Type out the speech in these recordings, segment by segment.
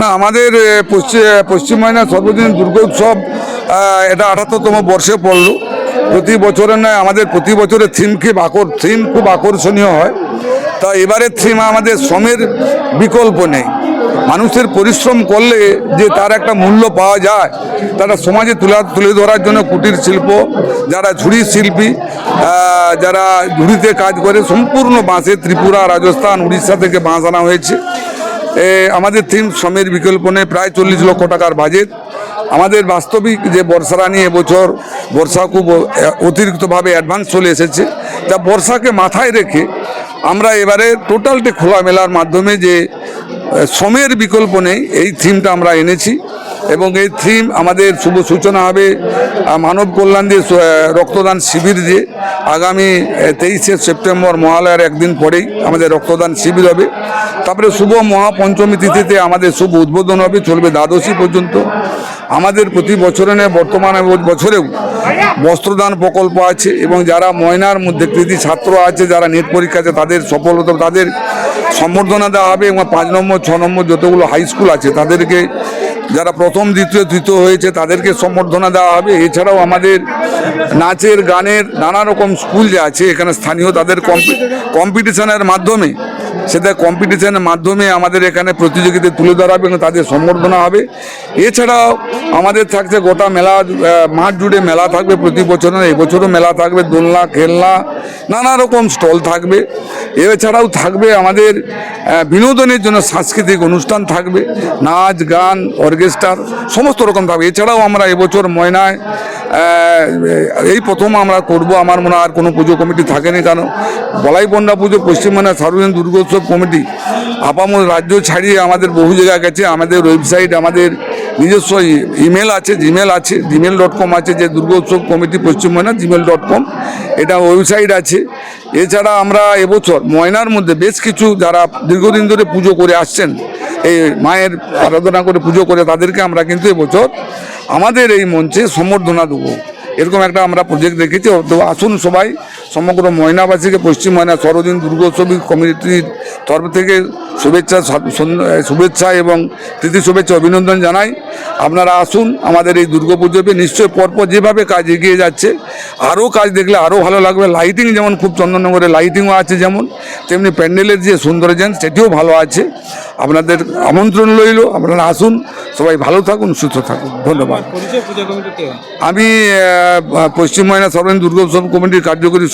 না, আমাদের পশ্চিম পশ্চিমবাংলার সর্বদিন দুর্গোৎসব এটা আঠাত্তরতম বর্ষে পড়ল। প্রতি বছরের নয়, আমাদের প্রতি বছরের থিম খুব আকর থিম খুব আকর্ষণীয় হয়। তা এবারের থিম আমাদের শ্রমের বিকল্প নেই। মানুষের পরিশ্রম করলে যে তার একটা মূল্য পাওয়া যায়, তারা সমাজে তুলা, তুলে ধরার জন্য কুটির শিল্প, যারা ঝুড়ি শিল্পী যারা ঝুড়িতে কাজ করে, সম্পূর্ণ বাঁশে ত্রিপুরা, রাজস্থান, উড়িষ্যা থেকে বাঁশ আনা হয়েছে। আমাদের থিম শ্রমের বিকল্প নেই, প্রায় চল্লিশ লক্ষ টাকার বাজেট আমাদের বাস্তবিক যে বর্ষা নিয়ে এবছর, বর্ষা খুব অতিরিক্তভাবে অ্যাডভান্স চলে এসেছে। তা বর্ষাকে মাথায় রেখে আমরা এবারে টোটালটি খোলামেলার মাধ্যমে যে শ্রমের বিকল্প নেই, এই থিমটা আমরা এনেছি। এবং এই থিম আমাদের শুভ সূচনা হবে মানব কল্যাণ দিয়ে রক্তদান শিবির দিয়ে। আগামী তেইশে সেপ্টেম্বর মহালয়ার একদিন পরেই আমাদের রক্তদান শিবির হবে। তারপরে শুভ মহাপঞ্চমী তিথিতে আমাদের শুভ উদ্বোধন হবে, চলবে দ্বাদশী পর্যন্ত। আমাদের প্রতি বছরে বর্তমানে বছরেও বস্ত্রদান প্রকল্প আছে এবং যারা ময়নার মধ্যে কৃতি ছাত্র আছে, যারা নেট পরীক্ষা আছে, তাদের সফলতা, তাদের সম্বর্ধনা দেওয়া হবে এবং পাঁচ নম্বর, ছ নম্বর যতগুলো হাই স্কুল আছে, তাদেরকে যারা প্রথম, দ্বিতীয়, তৃতীয় হয়েছে, তাদেরকে সম্বর্ধনা দেওয়া হবে। এছাড়াও আমাদের নাচের, গানের নানা রকম স্কুল যে আছে, এখানে স্থানীয় তাদের কম্পিটিশনের মাধ্যমে সেটা কম্পিটিশনের মাধ্যমে আমাদের এখানে প্রতিযোগিতা তুলে ধরা হবে এবং তাদের সম্বর্ধনা হবে। এছাড়াও আমাদের থাকছে গোটা মেলা মাঠ জুড়ে মেলা থাকবে প্রতি বছর এবছরও মেলা থাকবে, দোলনা, খেলনা, নানা রকম স্টল থাকবে। এছাড়াও থাকবে আমাদের বিনোদনের জন্য সাংস্কৃতিক অনুষ্ঠান থাকবে, নাচ, গান অর্কেস্ট্রার সমস্ত রকম থাকবে। এছাড়াও আমরা এবছর ময়নায় এই প্রথম আমরা করব। আমার মনে আর কোনো পুজো কমিটি থাকেনি, কারণ বলাই পণ্ডা পুজো পশ্চিমবঙ্গের সার্বজনীন দুর্গোৎসব কমিটি আপামর রাজ্য ছাড়িয়ে আমাদের বহু জায়গায় গেছে। আমাদের ওয়েবসাইট আমাদের নিজস্ব ইমেল আছে জিমেল আছে জিমেল ডট কম আছে, যে Durgotsav committee Paschimbanga Gmail dot com এটা ওয়েবসাইট আছে। এছাড়া আমরা এবছর ময়নার মধ্যে বেশ কিছু যারা দীর্ঘদিন ধরে পুজো করে আসছেন, এই মায়ের আরাধনা করে পুজো করে, তাদেরকে আমরা কিন্তু এবছর আমাদের এই মঞ্চে সম্বর্ধনা দেবো। এরকম একটা আমরা প্রজেক্ট দেখেছি তো আসুন সবাই। সমগ্র ময়নাবাসীকে পশ্চিম ময়না সরোদিন দুর্গোৎসবী কমিটির তরফ থেকে শুভেচ্ছা শুভেচ্ছা এবং প্রীতি শুভেচ্ছা অভিনন্দন জানাই। আপনারা আসুন আমাদের এই দুর্গাপুজোতে নিশ্চয়ই পরপর যেভাবে কাজ এগিয়ে যাচ্ছে আরও কাজ দেখলে আরও ভালো লাগবে। লাইটিং যেমন খুব চন্দননগরে লাইটিংও আছে যেমন তেমনি প্যান্ডেলের যে সৌন্দর্যান সেটিও ভালো আছে। আপনাদের আমন্ত্রণ রইল আপনারা আসুন সবাই ভালো থাকুন সুস্থ থাকুন। ধন্যবাদ। আমি পশ্চিম ময়না সর্বজনীন দুর্গোৎসব কমিটির কার্যকরী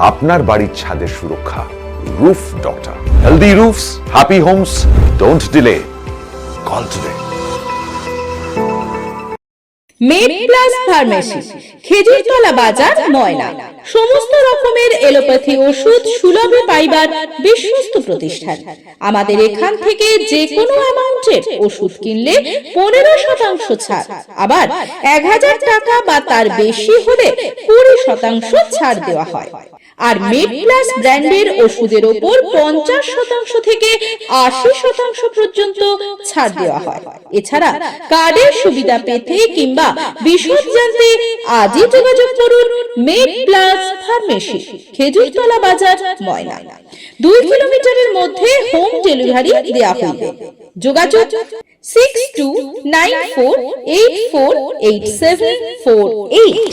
আপনার বাড়ির ছাদের সুরক্ষা roof doctor healthy roofs happy homes don't delay call today med plus pharmacy Khejurtala বাজার, ময়না। সমস্ত রকমের এলোপ্যাথি ওষুধ, সুলভে পাইবার বিশ্বস্ত প্রতিষ্ঠান। আমাদের এখান থেকে যে কোনো অ্যামাউন্টের ওষুধ কিনলে পনেরো শতাংশ ছাড়। আবার এক হাজার টাকা বা তার বেশি হলে কুড়ি শতাংশ ছাড় দেওয়া হয়। আর মেড প্লাস ব্র্যান্ডের ওষুধের ওপর পঞ্চাশ শতাংশ থেকে আশি শতাংশ পর্যন্ত ছাড় দেওয়া হয়। এছাড়া কার্ডের সুবিধা পেতে কিংবা বিশদ জানতে আজই যোগাযোগ করুন মেড প্লাস ফার্মেসি, খেজুরতলা বাজার, ময়না। দুই কিলোমিটারের মধ্যে হোম ডেলিভারি দেওয়া হইবে। যোগাযোগ six two nine four eight four eight seven four eight